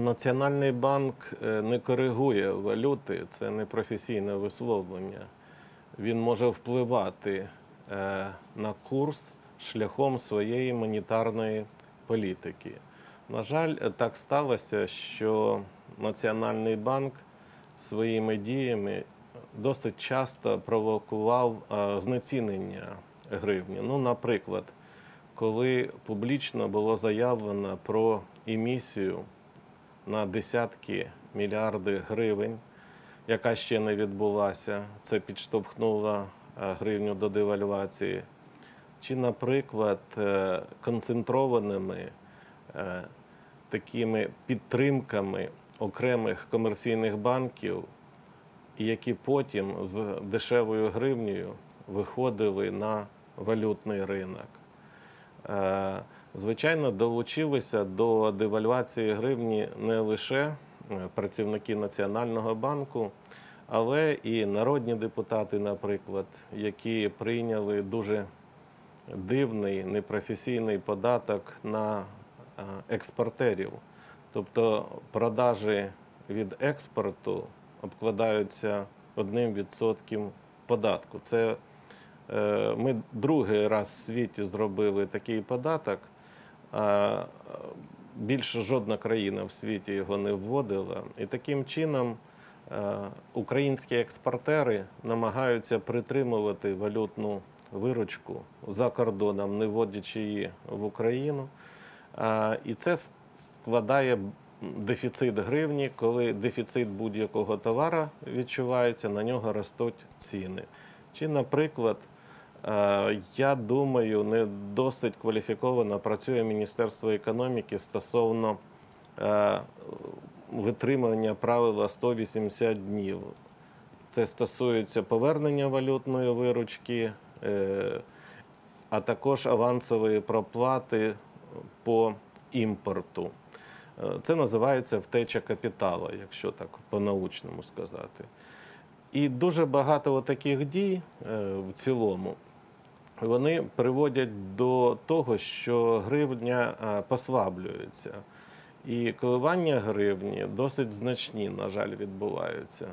Національний банк е, не коригує валюти, це не професійне висловлення. Він може впливати е, на курс шляхом своєї монетарної політики. На жаль, так сталося, що Національний банк своїми діями досить часто провокував е, знецінення гривні. Ну, наприклад, коли публічно було заявлено про емісію на десятки мільярди гривень, яка ще не відбулася, це підштовхнуло е, гривню до девальвації. Чи, наприклад, е, концентрованими е, такими підтримками окремих комерційних банків, які потім з дешевою гривнею виходили на валютний ринок. Звичайно, долучилися до девальвації гривні не лише е, працівники Національного банку, але і народні депутати, наприклад, які прийняли дуже дивний непрофесійний податок на е, експортерів. Тобто продажі від експорту обкладаються одним відсотком податку. Це е, ми другий раз в світі зробили такий податок. Більше жодна країна в світі його не вводила. І таким чином е, українські експортери намагаються притримувати валютну виручку за кордоном, не вводячи її в Україну. І це складає дефіцит гривні, коли дефіцит будь-якого товара відчувається, на нього ростуть ціни. Чи, наприклад, Я думаю, не досить кваліфіковано працює Міністерство економіки стосовно е, витримання правила 180 днів. Це стосується повернення валютної виручки, е, а також авансової проплати по імпорту. Е, Це називається втеча капіталу, якщо так по-научному сказати. І дуже багато таких дій е, в цілому вони приводять до того, що гривня е, послаблюється. І коливання гривні досить значні, на жаль, відбуваються.